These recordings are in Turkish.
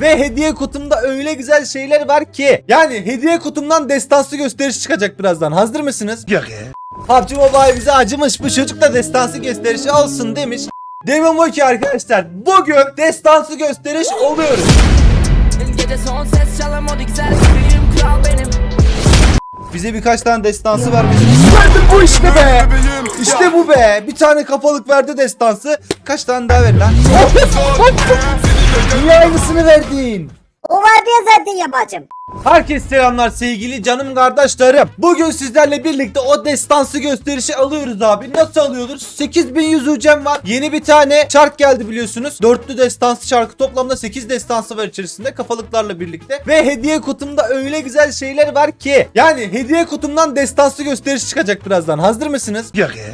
Ve hediye kutumda öyle güzel şeyler var ki. Yani hediye kutumdan destansı gösteriş çıkacak birazdan. Hazır mısınız? Yok ya. PUBG Mobile bize acımış. Bu çocuk da destansı gösterişi olsun demiş. Demem o ki arkadaşlar bugün destansı gösteriş oluyoruz. Bize birkaç tane destansı vermiş. Verdim bu işte be. İşte bu be. Bir tane kapalık verdi destansı. Kaç tane daha ver lan? Niye aynısını verdin? O vardı ya zaten yapacım. Herkes selamlar sevgili canım kardeşlerim. Bugün sizlerle birlikte o destansı gösterişi alıyoruz abi. Nasıl alıyoruz? 8100 ucem var. Yeni bir tane çark geldi biliyorsunuz. Dörtlü destansı çarkı toplamda 8 destansı var içerisinde kafalıklarla birlikte. Ve hediye kutumda öyle güzel şeyler var ki. Yani hediye kutumdan destansı gösteriş çıkacak birazdan. Hazır mısınız? Yok ya.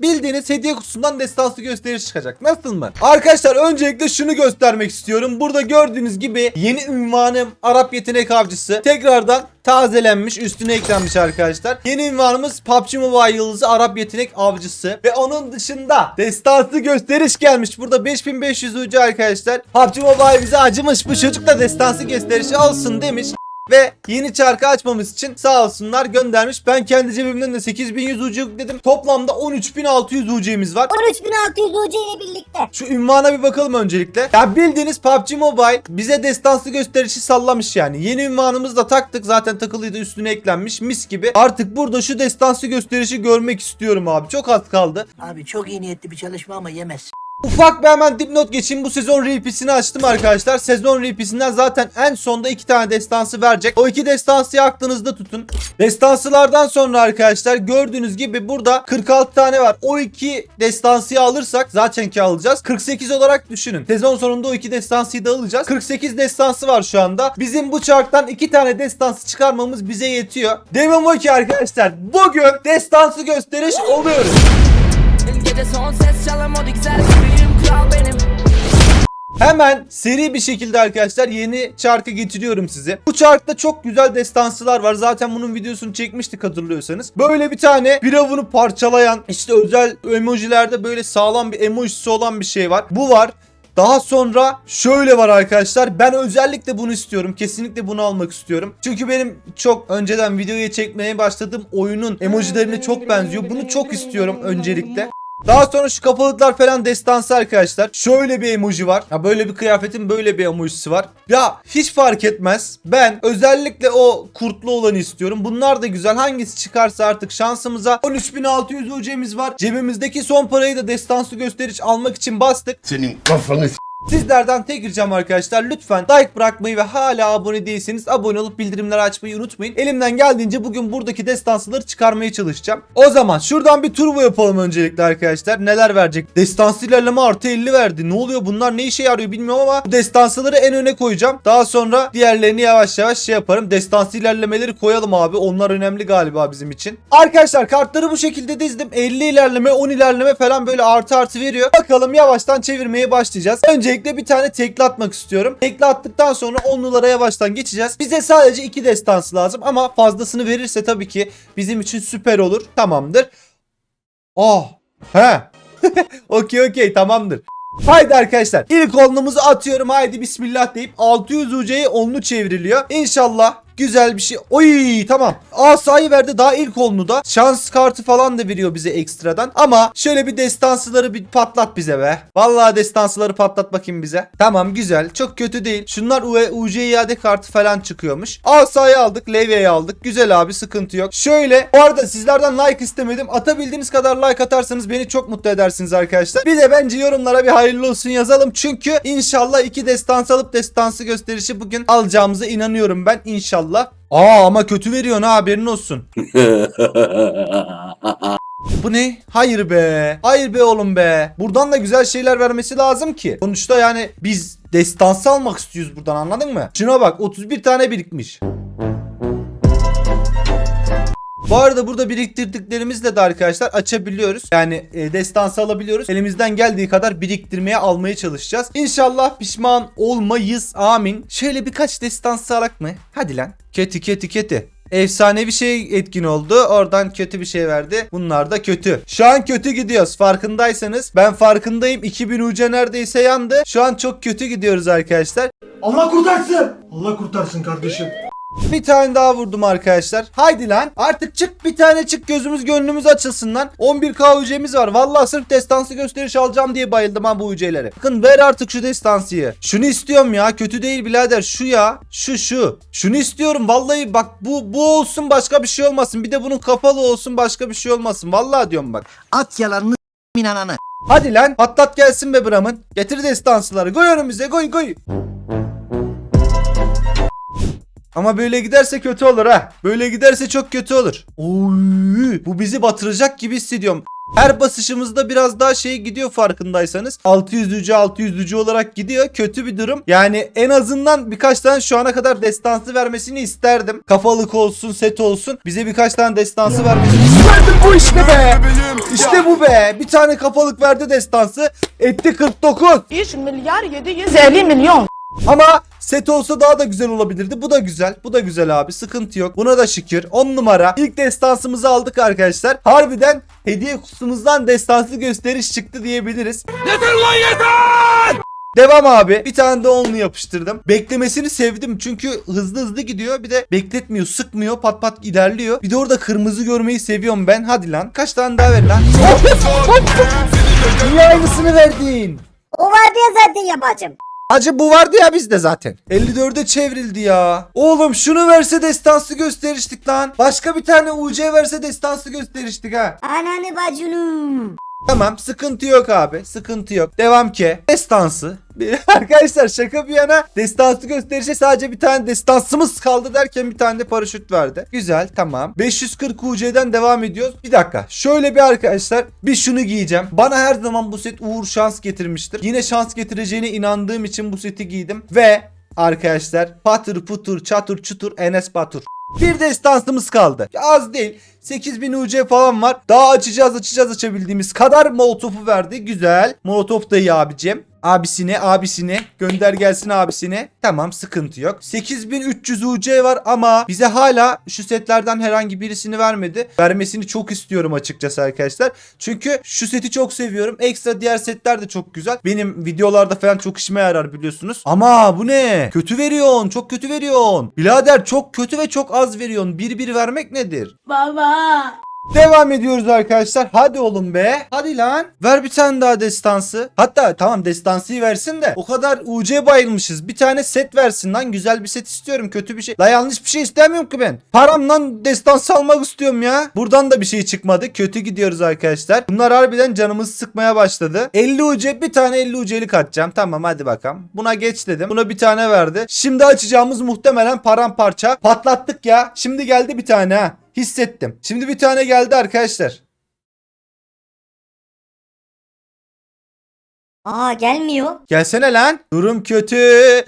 Bildiğiniz hediye kutusundan destansı gösteriş çıkacak. Nasıl mı? Arkadaşlar öncelikle şunu göstermek istiyorum. Burada gördüğünüz gibi yeni ünvanım Arap Yetenek Avcısı. Tekrardan tazelenmiş, üstüne eklenmiş arkadaşlar. Yeni ünvanımız PUBG Mobile Yıldızı Arap Yetenek Avcısı. Ve onun dışında destansı gösteriş gelmiş. Burada 5500 ucu arkadaşlar. PUBG Mobile bize acımış. Bu çocuk da destansı gösterişi olsun demiş. Ve yeni çarkı açmamız için sağ olsunlar göndermiş. Ben kendi cebimden de 8100 ucu dedim. Toplamda 13600 ucumuz var. 13600 UC ile birlikte. Şu ünvana bir bakalım öncelikle. Ya bildiğiniz PUBG Mobile bize destansı gösterişi sallamış yani. Yeni ünvanımızı da taktık. Zaten takılıydı üstüne eklenmiş. Mis gibi. Artık burada şu destansı gösterişi görmek istiyorum abi. Çok az kaldı. Abi çok iyi niyetli bir çalışma ama yemez. Ufak bir hemen dipnot geçeyim. Bu sezon repeat'ini açtım arkadaşlar. Sezon repeat'inden zaten en sonda iki tane destansı verecek. O iki destansıyı aklınızda tutun. Destansılardan sonra arkadaşlar gördüğünüz gibi burada 46 tane var. O iki destansıyı alırsak zaten ki alacağız. 48 olarak düşünün. Sezon sonunda o iki destansıyı da alacağız. 48 destansı var şu anda. Bizim bu çarktan iki tane destansı çıkarmamız bize yetiyor. Demem o ki arkadaşlar bugün destansı gösteriş oluyoruz. Gece son ses çalan o güzel bebeğim kral benim Hemen seri bir şekilde arkadaşlar yeni çarkı getiriyorum size. Bu çarkta çok güzel destansılar var. Zaten bunun videosunu çekmiştik hatırlıyorsanız. Böyle bir tane firavunu parçalayan işte özel emojilerde böyle sağlam bir emojisi olan bir şey var. Bu var. Daha sonra şöyle var arkadaşlar. Ben özellikle bunu istiyorum. Kesinlikle bunu almak istiyorum. Çünkü benim çok önceden videoya çekmeye başladığım oyunun emojilerine çok benziyor. Bunu çok istiyorum öncelikle. Daha sonra şu kapalıklar falan destansı arkadaşlar. Şöyle bir emoji var. Ya böyle bir kıyafetin böyle bir emojisi var. Ya hiç fark etmez. Ben özellikle o kurtlu olanı istiyorum. Bunlar da güzel. Hangisi çıkarsa artık şansımıza 13600 UC'miz var. Cebimizdeki son parayı da destansı gösteriş almak için bastık. Senin kafanı Sizlerden tek ricam arkadaşlar lütfen like bırakmayı ve hala abone değilseniz abone olup bildirimleri açmayı unutmayın. Elimden geldiğince bugün buradaki destansıları çıkarmaya çalışacağım. O zaman şuradan bir turbo yapalım öncelikle arkadaşlar. Neler verecek? Destansı ilerleme artı 50 verdi. Ne oluyor bunlar ne işe yarıyor bilmiyorum ama bu destansıları en öne koyacağım. Daha sonra diğerlerini yavaş yavaş şey yaparım. Destansı ilerlemeleri koyalım abi. Onlar önemli galiba bizim için. Arkadaşlar kartları bu şekilde dizdim. 50 ilerleme 10 ilerleme falan böyle artı artı veriyor. Bakalım yavaştan çevirmeye başlayacağız. Öncelikle bir tane tekli atmak istiyorum. Tekli attıktan sonra onlulara yavaştan geçeceğiz. Bize sadece 2 destansı lazım ama fazlasını verirse tabii ki bizim için süper olur. Tamamdır. Oh. He. okey okey tamamdır. Haydi arkadaşlar ilk onlumuzu atıyorum haydi bismillah deyip 600 UC'ye onlu çevriliyor. İnşallah güzel bir şey. Oy tamam. Asayı verdi daha ilk da. Şans kartı falan da veriyor bize ekstradan. Ama şöyle bir destansıları bir patlat bize be. Vallahi destansıları patlat bakayım bize. Tamam güzel. Çok kötü değil. Şunlar UC iade kartı falan çıkıyormuş. Asayı aldık. Levy'yi aldık. Güzel abi sıkıntı yok. Şöyle bu arada sizlerden like istemedim. Atabildiğiniz kadar like atarsanız beni çok mutlu edersiniz arkadaşlar. Bir de bence yorumlara bir hayırlı olsun yazalım. Çünkü inşallah iki destans alıp destansı gösterişi bugün alacağımıza inanıyorum ben inşallah. Aa ama kötü veriyorsun ha haberin olsun. Bu ne? Hayır be. Hayır be oğlum be. Buradan da güzel şeyler vermesi lazım ki. Sonuçta yani biz destansı almak istiyoruz buradan anladın mı? Şuna bak 31 tane birikmiş. Bu arada burada biriktirdiklerimizle de arkadaşlar açabiliyoruz. Yani e, destansı alabiliyoruz. Elimizden geldiği kadar biriktirmeye almaya çalışacağız. İnşallah pişman olmayız. Amin. Şöyle birkaç destansı alak mı? Hadi lan. Kötü kötü kötü. Efsane bir şey etkin oldu. Oradan kötü bir şey verdi. Bunlar da kötü. Şu an kötü gidiyoruz. Farkındaysanız ben farkındayım. 2000 uca neredeyse yandı. Şu an çok kötü gidiyoruz arkadaşlar. Allah kurtarsın. Allah kurtarsın kardeşim. Bir tane daha vurdum arkadaşlar. Haydi lan. Artık çık bir tane çık gözümüz gönlümüz açılsın lan. 11k UC'miz var. Vallahi sırf destansı gösteriş alacağım diye bayıldım ha bu UC'lere. Bakın ver artık şu destansıyı. Şunu istiyorum ya. Kötü değil birader. Şu ya. Şu şu. Şunu istiyorum. Vallahi bak bu bu olsun başka bir şey olmasın. Bir de bunun kapalı olsun başka bir şey olmasın. Vallahi diyorum bak. At yalanını inananı. Hadi lan patlat gelsin be Bram'ın. Getir destansıları. Koy önümüze koy koy. Ama böyle giderse kötü olur ha. Böyle giderse çok kötü olur. Oy, bu bizi batıracak gibi hissediyorum. Her basışımızda biraz daha şey gidiyor farkındaysanız. 600'lücü 600'lücü olarak gidiyor. Kötü bir durum. Yani en azından birkaç tane şu ana kadar destansı vermesini isterdim. Kafalık olsun, set olsun. Bize birkaç tane destansı vermesini isterdim. Bu işte be. İşte bu be. Bir tane kafalık verdi destansı. Etti 49. 3 milyar 750 milyon. Ama set olsa daha da güzel olabilirdi. Bu da güzel. Bu da güzel abi. Sıkıntı yok. Buna da şükür. 10 numara. İlk destansımızı aldık arkadaşlar. Harbiden hediye kutumuzdan destansı gösteriş çıktı diyebiliriz. Yeter lan yeter! Devam abi. Bir tane de onlu yapıştırdım. Beklemesini sevdim çünkü hızlı hızlı gidiyor. Bir de bekletmiyor, sıkmıyor, pat pat ilerliyor. Bir de orada kırmızı görmeyi seviyorum ben. Hadi lan. Kaç tane daha ver lan. Niye aynısını verdin? O var diye zaten yapacağım. Acı bu vardı ya bizde zaten. 54'e çevrildi ya. Oğlum şunu verse destansı gösteriştik lan. Başka bir tane UC verse destansı gösteriştik ha. Ananı bacını. Tamam sıkıntı yok abi. Sıkıntı yok. Devam ki. Destansı. Arkadaşlar şaka bir yana destansı gösterişe sadece bir tane destansımız kaldı derken bir tane de paraşüt verdi. Güzel tamam. 540 UC'den devam ediyoruz. Bir dakika. Şöyle bir arkadaşlar bir şunu giyeceğim. Bana her zaman bu set uğur şans getirmiştir. Yine şans getireceğine inandığım için bu seti giydim. Ve arkadaşlar patır putur çatır çutur Enes Batur. Bir destansımız kaldı. Az değil. 8000 UC falan var. Daha açacağız açacağız açabildiğimiz kadar molotofu verdi. Güzel. Molotof da iyi abicim. Abisine abisine gönder gelsin abisine. Tamam sıkıntı yok. 8300 UC var ama bize hala şu setlerden herhangi birisini vermedi. Vermesini çok istiyorum açıkçası arkadaşlar. Çünkü şu seti çok seviyorum. Ekstra diğer setler de çok güzel. Benim videolarda falan çok işime yarar biliyorsunuz. Ama bu ne? Kötü veriyorsun. Çok kötü veriyorsun. Birader çok kötü ve çok az veriyorsun. Bir bir vermek nedir? Baba. Devam ediyoruz arkadaşlar. Hadi oğlum be. Hadi lan. Ver bir tane daha destansı. Hatta tamam destansıyı versin de. O kadar UC bayılmışız. Bir tane set versin lan. Güzel bir set istiyorum. Kötü bir şey. La yanlış bir şey istemiyorum ki ben. Paramdan destansı almak istiyorum ya. Buradan da bir şey çıkmadı. Kötü gidiyoruz arkadaşlar. Bunlar harbiden canımızı sıkmaya başladı. 50 UC bir tane 50 UC'lik atacağım. Tamam hadi bakalım. Buna geç dedim. Buna bir tane verdi. Şimdi açacağımız muhtemelen paramparça. Patlattık ya. Şimdi geldi bir tane ha. Hissettim. Şimdi bir tane geldi arkadaşlar. Aa gelmiyor. Gelsene lan. Durum kötü.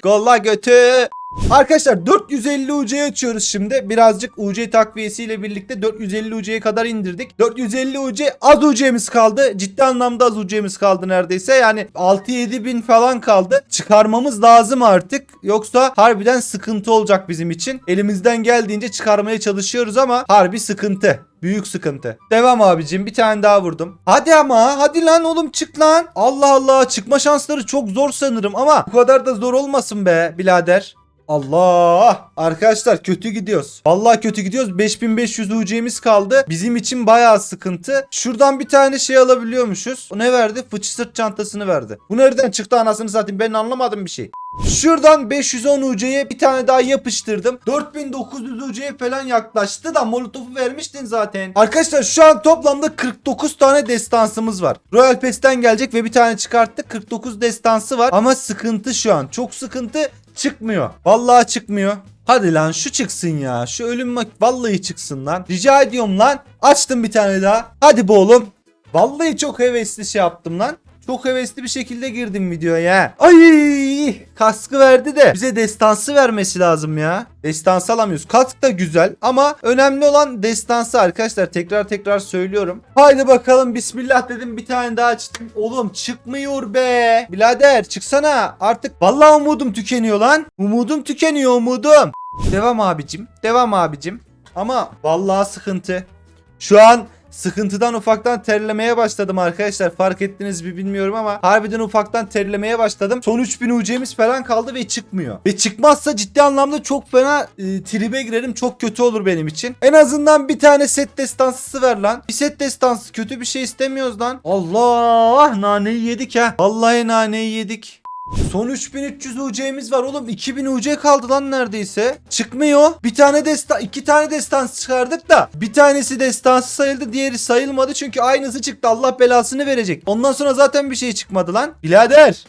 Golla götü. Arkadaşlar 450 UC açıyoruz şimdi. Birazcık UC takviyesiyle birlikte 450 UC'ye kadar indirdik. 450 UC az UC'miz kaldı. Ciddi anlamda az UC'miz kaldı neredeyse. Yani 6-7 bin falan kaldı. Çıkarmamız lazım artık. Yoksa harbiden sıkıntı olacak bizim için. Elimizden geldiğince çıkarmaya çalışıyoruz ama harbi sıkıntı. Büyük sıkıntı. Devam abicim bir tane daha vurdum. Hadi ama hadi lan oğlum çık lan. Allah Allah çıkma şansları çok zor sanırım ama bu kadar da zor olmasın be birader. Allah! Arkadaşlar kötü gidiyoruz. Vallahi kötü gidiyoruz. 5500 UC'miz kaldı. Bizim için bayağı sıkıntı. Şuradan bir tane şey alabiliyormuşuz. O ne verdi? Fıçı sırt çantasını verdi. Bu nereden çıktı anasını satayım ben anlamadım bir şey. Şuradan 510 UC'ye bir tane daha yapıştırdım. 4900 UC'ye falan yaklaştı da molotofu vermiştin zaten. Arkadaşlar şu an toplamda 49 tane destansımız var. Royal Pass'ten gelecek ve bir tane çıkarttık. 49 destansı var ama sıkıntı şu an. Çok sıkıntı çıkmıyor. Vallahi çıkmıyor. Hadi lan şu çıksın ya. Şu ölüm mak- vallahi çıksın lan. Rica ediyorum lan. Açtım bir tane daha. Hadi be oğlum. Vallahi çok hevesli şey yaptım lan. Çok hevesli bir şekilde girdim videoya. Ay kaskı verdi de bize destansı vermesi lazım ya. Destansı alamıyoruz. Kask da güzel ama önemli olan destansı arkadaşlar. Tekrar tekrar söylüyorum. Haydi bakalım bismillah dedim bir tane daha açtım. Oğlum çıkmıyor be. Birader çıksana artık. Vallahi umudum tükeniyor lan. Umudum tükeniyor umudum. Devam abicim. Devam abicim. Ama vallahi sıkıntı. Şu an sıkıntıdan ufaktan terlemeye başladım arkadaşlar. Fark ettiniz mi bilmiyorum ama harbiden ufaktan terlemeye başladım. Son 3000 UC'miz falan kaldı ve çıkmıyor. Ve çıkmazsa ciddi anlamda çok fena e, tribe girerim. Çok kötü olur benim için. En azından bir tane set destansısı ver lan. Bir set destansı kötü bir şey istemiyoruz lan. Allah naneyi yedik ha. Vallahi naneyi yedik. Son 3300 UC'miz var oğlum. 2000 UC kaldı lan neredeyse. Çıkmıyor. Bir tane destan, iki tane destans çıkardık da bir tanesi destansı sayıldı, diğeri sayılmadı çünkü aynısı çıktı. Allah belasını verecek. Ondan sonra zaten bir şey çıkmadı lan. Birader.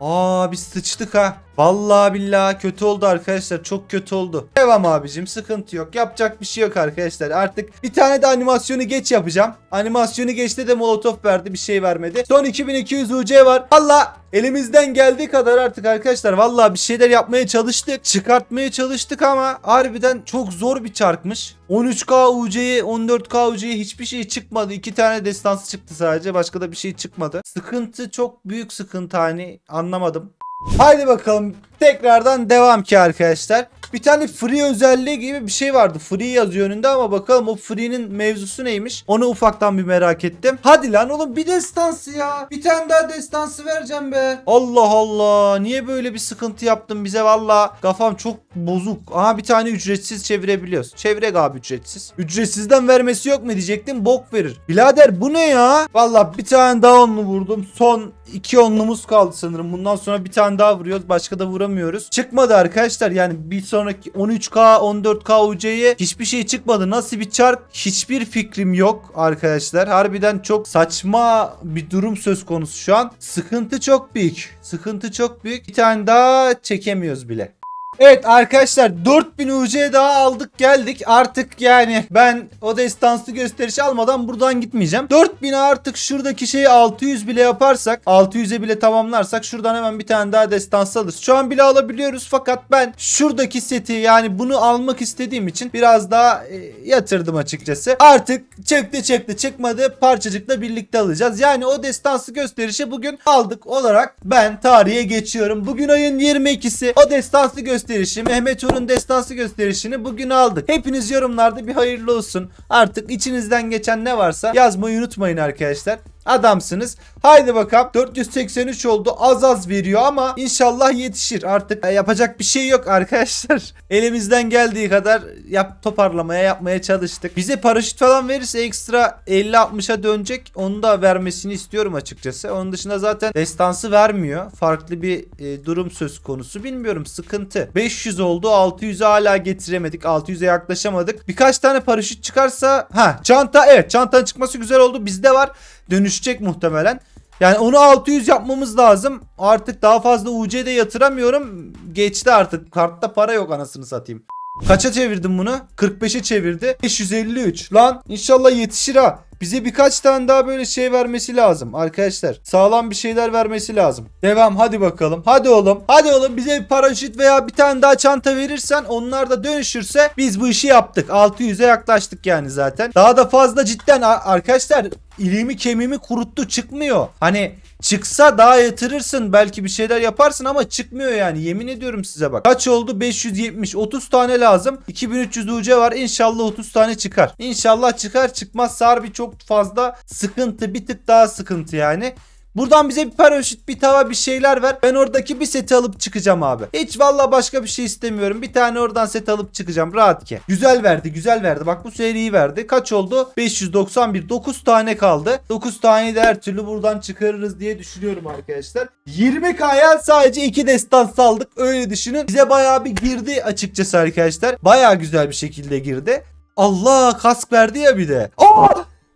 Aa biz sıçtık ha. Vallahi billahi kötü oldu arkadaşlar. Çok kötü oldu. Devam abicim sıkıntı yok. Yapacak bir şey yok arkadaşlar. Artık bir tane de animasyonu geç yapacağım. Animasyonu geçte de molotof verdi. Bir şey vermedi. Son 2200 UC var. Valla elimizden geldiği kadar artık arkadaşlar. Valla bir şeyler yapmaya çalıştık. Çıkartmaya çalıştık ama harbiden çok zor bir çarkmış. 13K UC'ye 14K UC'ye hiçbir şey çıkmadı. İki tane destansı çıktı sadece. Başka da bir şey çıkmadı. Sıkıntı çok büyük sıkıntı hani anlamadım. Haydi bakalım tekrardan devam ki arkadaşlar. Bir tane free özelliği gibi bir şey vardı. Free yazıyor önünde ama bakalım o free'nin mevzusu neymiş? Onu ufaktan bir merak ettim. Hadi lan oğlum bir destansı ya. Bir tane daha destansı vereceğim be. Allah Allah. Niye böyle bir sıkıntı yaptın bize valla? Kafam çok bozuk. Aha bir tane ücretsiz çevirebiliyoruz. Çevirek abi ücretsiz. Ücretsizden vermesi yok mu diyecektim. Bok verir. Birader bu ne ya? Valla bir tane daha onlu vurdum. Son iki onlumuz kaldı sanırım. Bundan sonra bir tane daha vuruyoruz. Başka da vuramıyoruz. Çıkmadı arkadaşlar. Yani bir sonraki 13K 14K UC'ye hiçbir şey çıkmadı. Nasıl bir çark? Hiçbir fikrim yok arkadaşlar. Harbiden çok saçma bir durum söz konusu şu an. Sıkıntı çok büyük. Sıkıntı çok büyük. Bir tane daha çekemiyoruz bile. Evet arkadaşlar 4000 UC daha aldık geldik. Artık yani ben o destanslı gösterişi almadan buradan gitmeyeceğim. 4000 artık şuradaki şeyi 600 bile yaparsak 600'e bile tamamlarsak şuradan hemen bir tane daha destansı alırız. Şu an bile alabiliyoruz fakat ben şuradaki seti yani bunu almak istediğim için biraz daha e, yatırdım açıkçası. Artık çıktı çıktı çıkmadı parçacıkla birlikte alacağız. Yani o destansı gösterişi bugün aldık olarak ben tarihe geçiyorum. Bugün ayın 22'si o destansı gösterişi Mehmet Uğur'un destansı gösterişini bugün aldık. Hepiniz yorumlarda bir hayırlı olsun. Artık içinizden geçen ne varsa yazmayı unutmayın arkadaşlar. Adamsınız. Haydi bakalım 483 oldu. Az az veriyor ama inşallah yetişir. Artık e, yapacak bir şey yok arkadaşlar. Elimizden geldiği kadar yap toparlamaya yapmaya çalıştık. Bize paraşüt falan verirse ekstra 50-60'a dönecek. Onu da vermesini istiyorum açıkçası. Onun dışında zaten destansı vermiyor. Farklı bir e, durum söz konusu. Bilmiyorum sıkıntı. 500 oldu. 600'e hala getiremedik. 600'e yaklaşamadık. Birkaç tane paraşüt çıkarsa ha çanta evet çantanın çıkması güzel oldu. Bizde var. Dönüşecek muhtemelen. Yani onu 600 yapmamız lazım. Artık daha fazla UC'de yatıramıyorum. Geçti artık. Kartta para yok anasını satayım. Kaça çevirdim bunu? 45'e çevirdi. 553. Lan inşallah yetişir ha. Bize birkaç tane daha böyle şey vermesi lazım arkadaşlar. Sağlam bir şeyler vermesi lazım. Devam hadi bakalım. Hadi oğlum. Hadi oğlum bize bir paraşüt veya bir tane daha çanta verirsen onlar da dönüşürse biz bu işi yaptık. 600'e yaklaştık yani zaten. Daha da fazla cidden arkadaşlar iliğimi kemiğimi kuruttu çıkmıyor. Hani çıksa daha yatırırsın belki bir şeyler yaparsın ama çıkmıyor yani yemin ediyorum size bak. Kaç oldu 570 30 tane lazım 2300 UC var İnşallah 30 tane çıkar. İnşallah çıkar çıkmazsa harbi çok fazla sıkıntı bir tık daha sıkıntı yani. Buradan bize bir paraşüt, bir tava, bir şeyler ver. Ben oradaki bir seti alıp çıkacağım abi. Hiç valla başka bir şey istemiyorum. Bir tane oradan set alıp çıkacağım. Rahat ki. Güzel verdi, güzel verdi. Bak bu seriyi verdi. Kaç oldu? 591. 9 tane kaldı. 9 tane de her türlü buradan çıkarırız diye düşünüyorum arkadaşlar. 20k'ya sadece 2 destan saldık. Öyle düşünün. Bize bayağı bir girdi açıkçası arkadaşlar. Bayağı güzel bir şekilde girdi. Allah kask verdi ya bir de. Aa!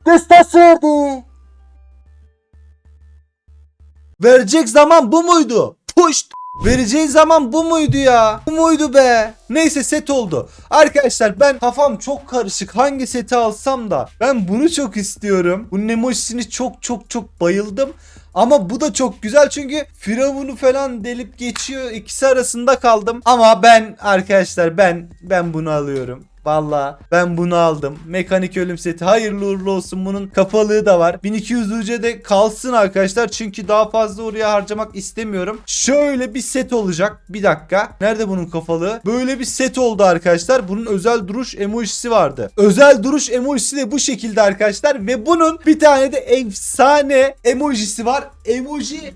Destans verdi. Verecek zaman bu muydu? Puşt. Vereceği zaman bu muydu ya? Bu muydu be? Neyse set oldu. Arkadaşlar ben kafam çok karışık. Hangi seti alsam da ben bunu çok istiyorum. Bu Nemosis'ini çok çok çok bayıldım. Ama bu da çok güzel çünkü Firavun'u falan delip geçiyor. İkisi arasında kaldım. Ama ben arkadaşlar ben ben bunu alıyorum. Valla ben bunu aldım. Mekanik ölüm seti hayırlı uğurlu olsun. Bunun kapalığı da var. 1200 UC de kalsın arkadaşlar. Çünkü daha fazla oraya harcamak istemiyorum. Şöyle bir set olacak. Bir dakika. Nerede bunun kafalığı? Böyle bir set oldu arkadaşlar. Bunun özel duruş emojisi vardı. Özel duruş emojisi de bu şekilde arkadaşlar. Ve bunun bir tane de efsane emojisi var. Emoji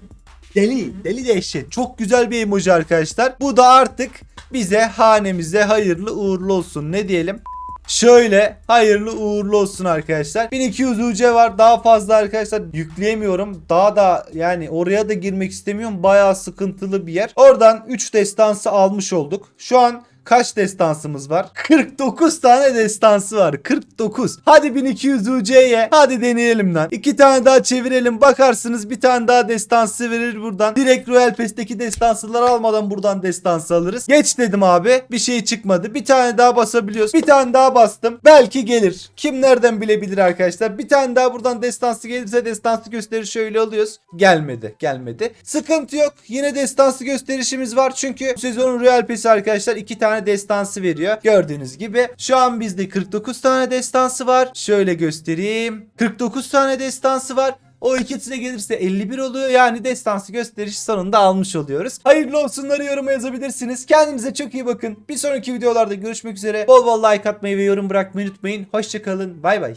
Deli, deli dehşet. Çok güzel bir emoji arkadaşlar. Bu da artık bize hanemize hayırlı uğurlu olsun. Ne diyelim? Şöyle hayırlı uğurlu olsun arkadaşlar. 1200 UC var. Daha fazla arkadaşlar yükleyemiyorum. Daha da yani oraya da girmek istemiyorum. Bayağı sıkıntılı bir yer. Oradan 3 destansı almış olduk. Şu an Kaç destansımız var? 49 tane destansı var. 49. Hadi 1200 UC'ye. Hadi deneyelim lan. İki tane daha çevirelim. Bakarsınız bir tane daha destansı verir buradan. Direkt Royal Pass'teki destansıları almadan buradan destansı alırız. Geç dedim abi. Bir şey çıkmadı. Bir tane daha basabiliyoruz. Bir tane daha bastım. Belki gelir. Kim nereden bilebilir arkadaşlar. Bir tane daha buradan destansı gelirse destansı gösteri şöyle alıyoruz. Gelmedi. Gelmedi. Sıkıntı yok. Yine destansı gösterişimiz var. Çünkü sezonun Royal Pass'i arkadaşlar iki tane destansı veriyor. Gördüğünüz gibi şu an bizde 49 tane destansı var. Şöyle göstereyim. 49 tane destansı var. O ikisine gelirse 51 oluyor. Yani destansı gösteriş sonunda almış oluyoruz. Hayırlı olsunları yoruma yazabilirsiniz. Kendinize çok iyi bakın. Bir sonraki videolarda görüşmek üzere. Bol bol like atmayı ve yorum bırakmayı unutmayın. Hoşçakalın. Bay bay.